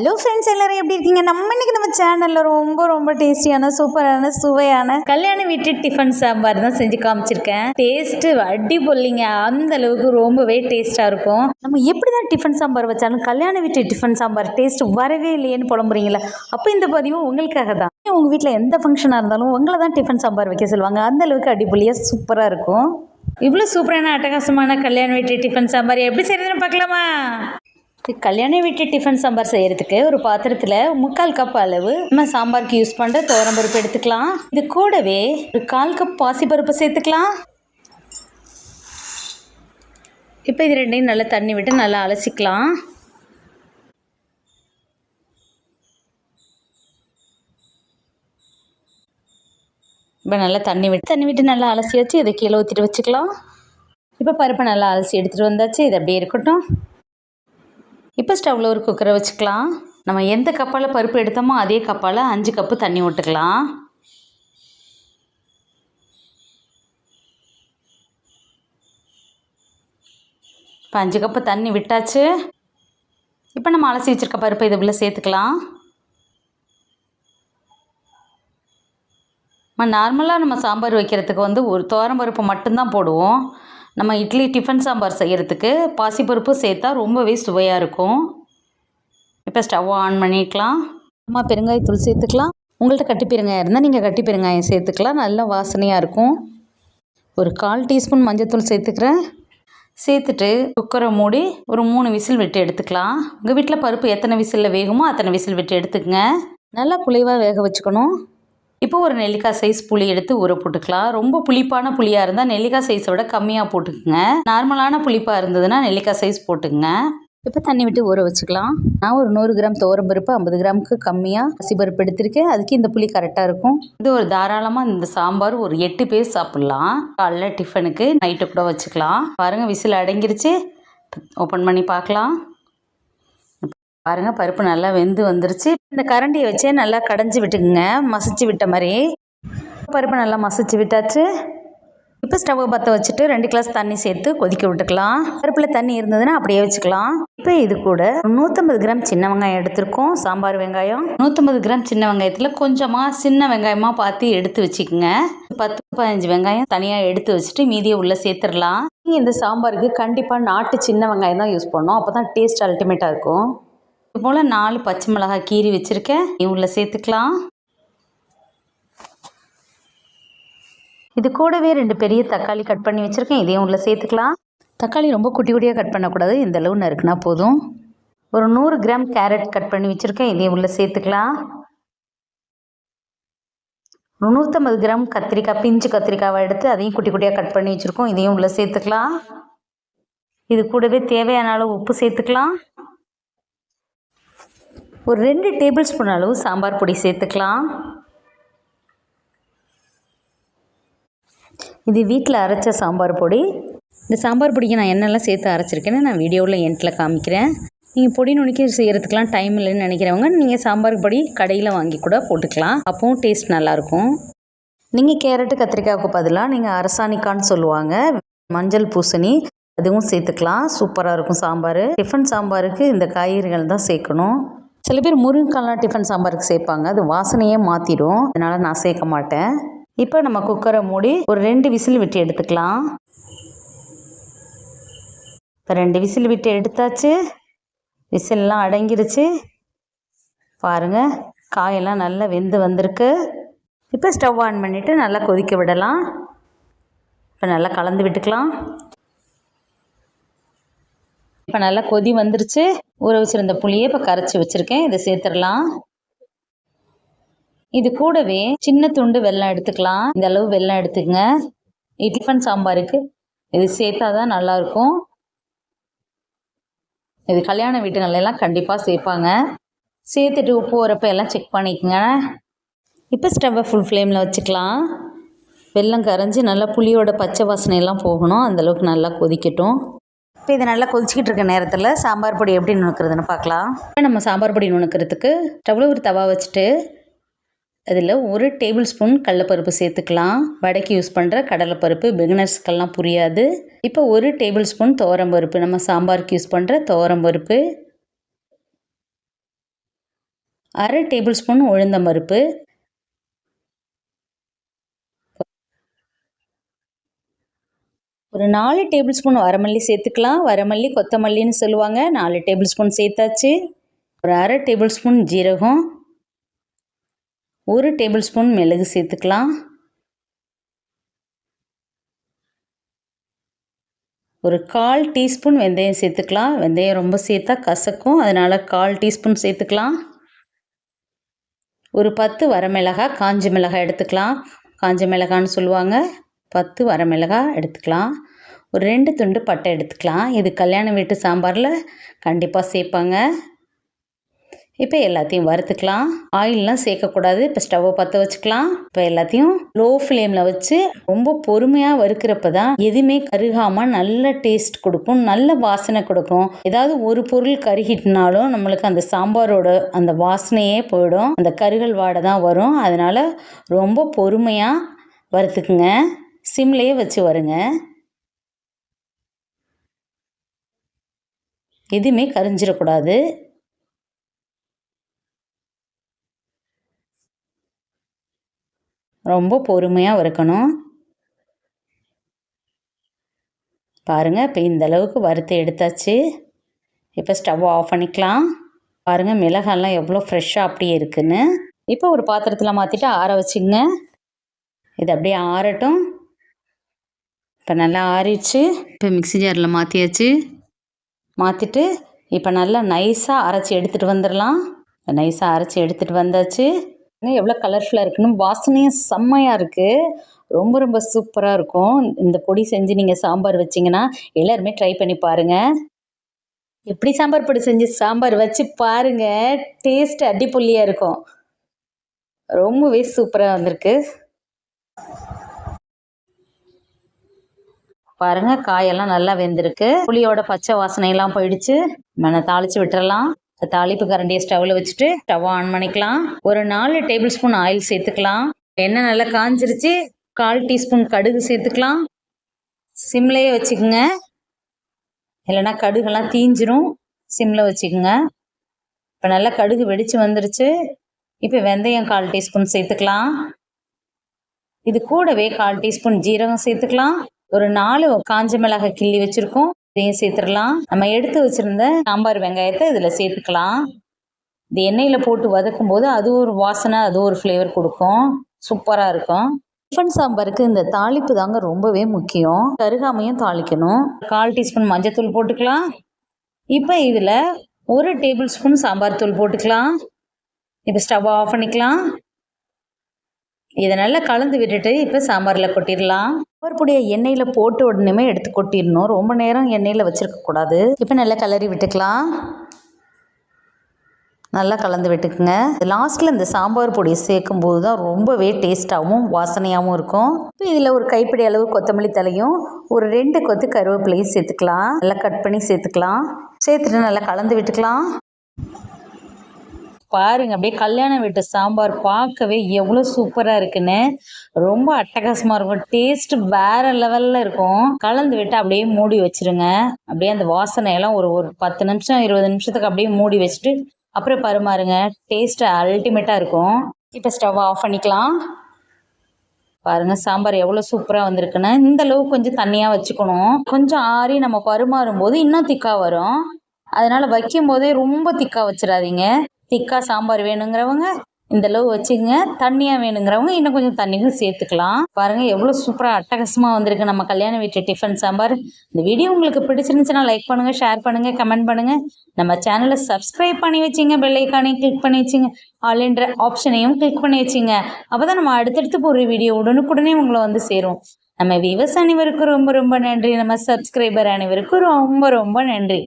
Hello friends எல்லாரும் எப்படி இருக்கீங்க? நம்ம இன்னைக்கு நம்ம சேனலில் ரொம்ப ரொம்ப டேஸ்டியான சூப்பரான சுவையான கல்யாண வீட்டு டிஃபன் சாம்பார் தான் செஞ்சு காமிச்சிருக்கேன். டேஸ்ட்டு அடிபொல்லிங்க அந்த அளவுக்கு ரொம்பவே டேஸ்ட்டாக இருக்கும். நம்ம எப்படி தான் டிஃபன் சாம்பார் வச்சாலும் கல்யாண வீட்டு டிஃபன் சாம்பார் டேஸ்ட் வரவே இல்லையேன்னு புலம்புறீங்களா? அப்போ இந்த பதிவும் உங்களுக்காக தான். உங்கள் வீட்டில் எந்த ஃபங்க்ஷனாக இருந்தாலும் உங்களை தான் டிஃபன் சாம்பார் வைக்க சொல்லுவாங்க. அந்த அளவுக்கு அடிபொலியாக சூப்பராக இருக்கும். இவ்வளோ சூப்பரான அட்டகாசமான கல்யாண வீட்டு டிஃபன் சாம்பார் எப்படி செய்யறதுன்னு பார்க்கலாமா? கல்யாண வீட்டு டிஃபன் சாம்பார் செய்கிறதுக்கு ஒரு பாத்திரத்தில் முக்கால் கப் அளவு நம்ம சாம்பாருக்கு யூஸ் பண்ணுற பருப்பு எடுத்துக்கலாம். இது கூடவே ஒரு கால் கப் பாசிப்பருப்பு சேர்த்துக்கலாம். இப்போ இது ரெண்டையும் நல்லா தண்ணி விட்டு நல்லா அலசிக்கலாம். இப்போ நல்லா தண்ணி விட்டு தண்ணி விட்டு நல்லா அலசி வச்சு இதை கீழே ஊற்றிட்டு வச்சுக்கலாம். இப்போ பருப்பை நல்லா அலசி எடுத்துகிட்டு வந்தாச்சு. இது அப்படியே இருக்கட்டும். இப்போ ஸ்டவ்வில் ஒரு குக்கரை வச்சுக்கலாம். நம்ம எந்த கப்பால் பருப்பு எடுத்தோமோ அதே கப்பால் அஞ்சு கப்பு தண்ணி விட்டுக்கலாம் இப்போ அஞ்சு கப்பு தண்ணி விட்டாச்சு. இப்போ நம்ம அலசி வச்சுருக்க பருப்பை இது உள்ள சேர்த்துக்கலாம். நம்ம நார்மலாக நம்ம சாம்பார் வைக்கிறதுக்கு வந்து ஒரு துவரம் பருப்பு மட்டும்தான் போடுவோம். நம்ம இட்லி டிஃபன் சாம்பார் செய்கிறதுக்கு பாசிப்பருப்பு சேர்த்தா ரொம்பவே சுவையாக இருக்கும். இப்போ ஸ்டவ் ஆன் பண்ணிக்கலாம். அம்மா பெருங்காயத்தூள் சேர்த்துக்கலாம். உங்கள்கிட்ட கட்டி பெருங்காயம் இருந்தால் நீங்கள் கட்டி பெருங்காயம் சேர்த்துக்கலாம். நல்லா வாசனையாக இருக்கும். ஒரு கால் டீஸ்பூன் மஞ்சத்தூள் சேர்த்துக்கிறேன். சேர்த்துட்டு குக்கரை மூடி ஒரு மூணு விசில் விட்டு எடுத்துக்கலாம். உங்கள் வீட்டில் பருப்பு எத்தனை விசிலில் வேகுமோ அத்தனை விசில் விட்டு எடுத்துக்கங்க. நல்லா குலைவாக வேக வச்சுக்கணும். இப்போ ஒரு நெல்லிக்காய் சைஸ் புளி எடுத்து ஊற போட்டுக்கலாம். ரொம்ப புளிப்பான புளியாக இருந்தால் நெல்லிக்காய் சைஸை விட கம்மியாக போட்டுக்குங்க. நார்மலான புளிப்பாக இருந்ததுன்னா நெல்லிக்காய் சைஸ் போட்டுக்கோங்க. இப்போ தண்ணி விட்டு ஊற வச்சுக்கலாம். நான் ஒரு நூறு கிராம் பருப்பு ஐம்பது கிராமுக்கு கம்மியாக பசிப்பருப்பு எடுத்திருக்கேன். அதுக்கு இந்த புளி கரெக்டாக இருக்கும். இது ஒரு தாராளமாக இந்த சாம்பார் ஒரு எட்டு பேர் சாப்பிட்லாம். காலைல டிஃபனுக்கு நைட்டு கூட வச்சுக்கலாம். பாருங்கள் விசில் அடங்கிருச்சு. ஓப்பன் பண்ணி பார்க்கலாம். பாருங்கள் பருப்பு நல்லா வெந்து வந்துருச்சு. இந்த கரண்டியை வச்சே நல்லா கடைஞ்சி விட்டுக்குங்க. மசிச்சு விட்ட மாதிரி. பருப்பு நல்லா மசிச்சு விட்டாச்சு. இப்போ ஸ்டவ்வை பற்ற வச்சுட்டு ரெண்டு கிளாஸ் தண்ணி சேர்த்து கொதிக்க விட்டுக்கலாம். பருப்பில் தண்ணி இருந்ததுன்னா அப்படியே வச்சுக்கலாம். இப்போ இது கூட நூற்றம்பது கிராம் சின்ன வெங்காயம் எடுத்திருக்கோம். சாம்பார் வெங்காயம். நூற்றம்பது கிராம் சின்ன வெங்காயத்தில் கொஞ்சமாக சின்ன வெங்காயமாக பார்த்து எடுத்து வச்சுக்கோங்க. பத்து பதினஞ்சு வெங்காயம் தனியாக எடுத்து வச்சுட்டு மீதியை உள்ளே சேர்த்துடலாம். இந்த சாம்பாருக்கு கண்டிப்பாக நாட்டு சின்ன வெங்காயம் தான் யூஸ் பண்ணோம் அப்போ தான் டேஸ்ட் அல்டிமேட்டாக இருக்கும். இது போல் நாலு பச்சை மிளகாய் கீறி வச்சுருக்கேன். உள்ளே சேர்த்துக்கலாம். இது கூடவே ரெண்டு பெரிய தக்காளி கட் பண்ணி வச்சுருக்கேன். இதையும் உள்ளே சேர்த்துக்கலாம். தக்காளி ரொம்ப குட்டி குட்டியாக கட் பண்ணக்கூடாது. இந்த அளவு நறுக்குனா போதும். ஒரு நூறு கிராம் கேரட் கட் பண்ணி வச்சுருக்கேன். இதையும் உள்ளே சேர்த்துக்கலாம். நூற்றம்பது கிராம் கத்திரிக்காய் பிஞ்சு கத்திரிக்காவை எடுத்து அதையும் குட்டி குட்டியாக கட் பண்ணி வச்சுருக்கோம். இதையும் உள்ளே சேர்த்துக்கலாம். இது கூடவே தேவையான அளவு உப்பு சேர்த்துக்கலாம். ஒரு ரெண்டு டேபிள் ஸ்பூன் அளவு சாம்பார் பொடி சேர்த்துக்கலாம். இது வீட்டில் அரைச்ச சாம்பார் பொடி. இந்த சாம்பார் பொடிக்கு நான் என்னெல்லாம் சேர்த்து அரைச்சிருக்கேன்னு நான் வீடியோவில் எண்டில் காமிக்கிறேன். நீங்கள் பொடி நுணுக்கி செய்கிறதுக்கெலாம் டைம் இல்லைன்னு நினைக்கிறவங்க நீங்கள் சாம்பார் பொடி கடையில் வாங்கி கூட போட்டுக்கலாம். அப்போவும் டேஸ்ட் நல்லாயிருக்கும் நீங்கள் கேரட்டு கத்திரிக்காய்க்கு பதிலாக நீங்கள் அரசாணிக்கான்னு சொல்லுவாங்க. மஞ்சள் பூசணி அதுவும் சேர்த்துக்கலாம். சூப்பராக இருக்கும் சாம்பார். டிஃபன் சாம்பாருக்கு இந்த காய்கறிகள் தான் சேர்க்கணும். சில பேர் முருங்கைக்காலாம் டிஃபன் சாம்பாருக்கு சேர்ப்பாங்க. அது வாசனையே மாற்றிடும் அதனால் நான் சேர்க்க மாட்டேன். இப்போ நம்ம குக்கரை மூடி ஒரு ரெண்டு விசில் விட்டு எடுத்துக்கலாம். இப்போ ரெண்டு விசில் விட்டு எடுத்தாச்சு. விசில்லாம் அடங்கிருச்சு. பாருங்கள் காயெல்லாம் நல்லா வெந்து வந்திருக்கு. இப்போ ஸ்டவ் ஆன் பண்ணிவிட்டு நல்லா கொதிக்க விடலாம். இப்போ நல்லா கலந்து விட்டுக்கலாம். இப்போ நல்லா கொதி வந்துருச்சு. ஊற வச்சுருந்த புளியை இப்போ கரைச்சி வச்சுருக்கேன். இதை சேர்த்துடலாம். இது கூடவே சின்ன துண்டு வெல்லம் எடுத்துக்கலாம். இந்த அளவு வெல்லம் எடுத்துக்கங்க. டிஃபன் சாம்பாருக்கு இது சேர்த்தா தான் நல்லாயிருக்கும். இது கல்யாண வீட்டுங்கள்லாம் கண்டிப்பாக சேர்ப்பாங்க. சேர்த்துட்டு உப்பு வரப்போ எல்லாம் செக் பண்ணிக்கோங்க. இப்போ ஸ்டவ்வை ஃபுல் ஃப்ளேமில் வச்சுக்கலாம். வெல்லம் கரைஞ்சி நல்லா புளியோட பச்சை வாசனையெல்லாம் போகணும். அந்தளவுக்கு நல்லா கொதிக்கட்டும். இப்போ இது நல்லா கொதிச்சிக்கிட்டு இருக்க நேரத்தில் சாம்பார் பொடி எப்படி நுணுக்கிறதுன்னு பார்க்கலாம். இப்போ நம்ம சாம்பார் பொடி நுணுக்கிறதுக்கு ஸ்டவ்வில் ஒரு தவா வச்சுட்டு அதில் ஒரு டேபிள் ஸ்பூன் கடலப்பருப்பு சேர்த்துக்கலாம். வடைக்கு யூஸ் பண்ணுற கடலைப்பருப்பு பிகினர்ஸ்க்கெல்லாம் புரியாது. இப்போ ஒரு டேபிள் ஸ்பூன் பருப்பு நம்ம சாம்பாருக்கு யூஸ் பண்ணுற பருப்பு. அரை டேபிள் ஸ்பூன் உளுந்தம்பருப்பு. ஒரு நாலு டேபிள் ஸ்பூன் வரமல்லி சேர்த்துக்கலாம். வரமல்லி கொத்தமல்லின்னு சொல்லுவாங்க. நாலு டேபிள் ஸ்பூன் சேர்த்தாச்சு. ஒரு அரை டேபிள் ஸ்பூன் ஜீரகம். ஒரு டேபிள் ஸ்பூன் மிளகு சேர்த்துக்கலாம். ஒரு கால் டீஸ்பூன் வெந்தயம் சேர்த்துக்கலாம். வெந்தயம் ரொம்ப சேர்த்தா கசக்கும். அதனால் கால் டீஸ்பூன் சேர்த்துக்கலாம். ஒரு பத்து வரமிளகாய் காஞ்ச மிளகாய் எடுத்துக்கலாம். காஞ்ச மிளகான்னு சொல்லுவாங்க. பத்து வரமிளகாய் எடுத்துக்கலாம். ஒரு ரெண்டு துண்டு பட்டை எடுத்துக்கலாம். இது கல்யாண வீட்டு சாம்பாரில் கண்டிப்பாக சேர்ப்பாங்க இப்போ எல்லாத்தையும் வறுத்துக்கலாம். ஆயிலெலாம் சேர்க்கக்கூடாது இப்போ ஸ்டவ்வை பற்ற வச்சுக்கலாம். இப்போ எல்லாத்தையும் லோ ஃப்ளேமில் வச்சு ரொம்ப பொறுமையாக வறுக்கிறப்ப தான் எதுவுமே கருகாமல் நல்ல டேஸ்ட் கொடுக்கும். நல்ல வாசனை கொடுக்கும். ஏதாவது ஒரு பொருள் கருகிட்டுனாலும் நம்மளுக்கு அந்த சாம்பாரோட அந்த வாசனையே போயிடும். அந்த கருகல் வாடை தான் வரும். அதனால் ரொம்ப பொறுமையாக வறுத்துக்குங்க. சிம்லேயே வச்சு வருங்க. எதுவுமே கரிஞ்சிடக்கூடாது. ரொம்ப பொறுமையாக வறுக்கணும். பாருங்கள் இப்போ இந்த அளவுக்கு வறுத்து எடுத்தாச்சு. இப்போ ஸ்டவ் ஆஃப் பண்ணிக்கலாம். பாருங்கள் மிளகாலாம் எவ்வளோ ஃப்ரெஷ்ஷாக அப்படியே இருக்குன்னு. இப்போ ஒரு பாத்திரத்தில் மாற்றிட்டு ஆற வச்சுங்க. இது அப்படியே ஆறட்டும். இப்போ நல்லா ஆறிடுச்சு. இப்போ மிக்ஸி ஜாரில் மாற்றியாச்சு மாற்றிட்டு இப்போ நல்லா நைஸாக அரைச்சி எடுத்துகிட்டு வந்துடலாம் நைஸாக அரைச்சி எடுத்துகிட்டு வந்தாச்சு. எவ்வளோ கலர்ஃபுல்லாக இருக்குன்னு வாசனையும் செம்மையாக இருக்குது ரொம்ப ரொம்ப சூப்பராக இருக்கும். இந்த பொடி செஞ்சு நீங்கள் சாம்பார் வச்சிங்கன்னா எல்லாருமே ட்ரை பண்ணி பாருங்கள் எப்படி சாம்பார் பொடி செஞ்சு சாம்பார் வச்சு பாருங்கள் டேஸ்ட் அடிப்பொல்லியாக இருக்கும். ரொம்பவே சூப்பராக வந்திருக்கு. பாருங்க காயெல்லாம் நல்லா வெந்திருக்கு. புளியோட பச்சை வாசனையெல்லாம் போயிடுச்சு. நம்ம தாளித்து விட்டுறலாம். தாளிப்பு கரண்டியை ஸ்டவ்வில் வச்சுட்டு ஸ்டவ் ஆன் பண்ணிக்கலாம். ஒரு நாலு டேபிள் ஸ்பூன் ஆயில் சேர்த்துக்கலாம். எண்ணெய் நல்லா காஞ்சிருச்சு. கால் டீஸ்பூன் கடுகு சேர்த்துக்கலாம். சிம்லேயே வச்சுக்கோங்க. இல்லைன்னா கடுகெல்லாம் தீஞ்சிரும். சிம்மில் வச்சுக்கோங்க. இப்போ நல்லா கடுகு வெடித்து வந்துருச்சு. இப்போ வெந்தயம் கால் டீஸ்பூன் சேர்த்துக்கலாம். இது கூடவே கால் டீஸ்பூன் ஜீரகம் சேர்த்துக்கலாம். ஒரு நாலு காஞ்ச மிளகாய் கிள்ளி வச்சுருக்கோம். இதையும் சேர்த்துடலாம். நம்ம எடுத்து வச்சுருந்த சாம்பார் வெங்காயத்தை இதில் சேர்த்துக்கலாம். இது எண்ணெயில் போட்டு வதக்கும் போது அது ஒரு வாசனை அது ஒரு ஃப்ளேவர் கொடுக்கும். சூப்பராக இருக்கும். டிஃபன் சாம்பாருக்கு இந்த தாளிப்பு தாங்க ரொம்பவே முக்கியம். கருகாமையும் தாளிக்கணும். கால் டீஸ்பூன் மஞ்சத்தூள் போட்டுக்கலாம். இப்போ இதில் ஒரு டேபிள் ஸ்பூன் சாம்பார் தூள் போட்டுக்கலாம். இப்போ ஸ்டவ் ஆஃப் பண்ணிக்கலாம். இதை நல்லா கலந்து விட்டுட்டு இப்போ சாம்பாரில் கொட்டிடலாம். சாம்பார் பொடியை எண்ணெயில் போட்டு உடனேமே எடுத்து கொட்டிடணும். ரொம்ப நேரம் எண்ணெயில் வச்சுருக்கக்கூடாது இப்போ நல்லா கலரி விட்டுக்கலாம். நல்லா கலந்து விட்டுக்குங்க. லாஸ்ட்டில் இந்த சாம்பார் பொடியை சேர்க்கும் போது தான் ரொம்பவே டேஸ்ட்டாகவும் வாசனையாகவும் இருக்கும். இப்போ இதில் ஒரு கைப்பிடி அளவு கொத்தமல்லி தலையும் ஒரு ரெண்டு கொத்து கருவேப்பிலையும் சேர்த்துக்கலாம். நல்லா கட் பண்ணி சேர்த்துக்கலாம். சேர்த்துட்டு நல்லா கலந்து விட்டுக்கலாம். பாருங்க அப்படியே கல்யாண வீட்டு சாம்பார் பார்க்கவே எவ்வளோ சூப்பராக இருக்குன்னு. ரொம்ப அட்டகாசமாக இருக்கும். டேஸ்ட் வேற லெவலில் இருக்கும். கலந்து விட்டு அப்படியே மூடி வச்சிருங்க. அப்படியே அந்த வாசனையெல்லாம் ஒரு ஒரு பத்து நிமிஷம் இருபது நிமிஷத்துக்கு அப்படியே மூடி வச்சுட்டு அப்புறம் பருமாறுங்க. டேஸ்ட் அல்டிமேட்டாக இருக்கும். இப்போ ஸ்டவ் ஆஃப் பண்ணிக்கலாம். பாருங்க சாம்பார் எவ்வளோ சூப்பராக வந்திருக்குன்னு. இந்த அளவு கொஞ்சம் தண்ணியாக வச்சுக்கணும். கொஞ்சம் ஆறி நம்ம பருமாறும் போது இன்னும் திக்காக வரும். அதனால் வைக்கும் போதே ரொம்ப திக்காக வச்சிடாதீங்க. திக்காக சாம்பார் வேணுங்கிறவங்க இந்த அளவு வச்சுங்க தண்ணியாக வேணுங்கிறவங்க இன்னும் கொஞ்சம் தண்ணியும் சேர்த்துக்கலாம். பாருங்கள் எவ்வளோ சூப்பராக அட்டகாசமாக வந்திருக்கு. நம்ம கல்யாண வீட்டு டிஃபன் சாம்பார். இந்த வீடியோ உங்களுக்கு பிடிச்சிருந்துச்சுன்னா லைக் பண்ணுங்கள் ஷேர் பண்ணுங்கள் கமெண்ட் பண்ணுங்கள் நம்ம சேனலை சப்ஸ்கிரைப் பண்ணி வச்சிங்க பெல்லைக்கானையும் கிளிக் பண்ணி வச்சிங்க. ஆல்ன்ற ஆப்ஷனையும் கிளிக் பண்ணி வச்சிங்க. அப்போ தான் நம்ம அடுத்தடுத்து போடுற வீடியோ உடனுக்குடனே உங்களை வந்து சேரும். நம்ம விவசாய அனைவருக்கும் ரொம்ப ரொம்ப நன்றி. நம்ம சப்ஸ்கிரைபர் அனைவருக்கும் ரொம்ப ரொம்ப நன்றி.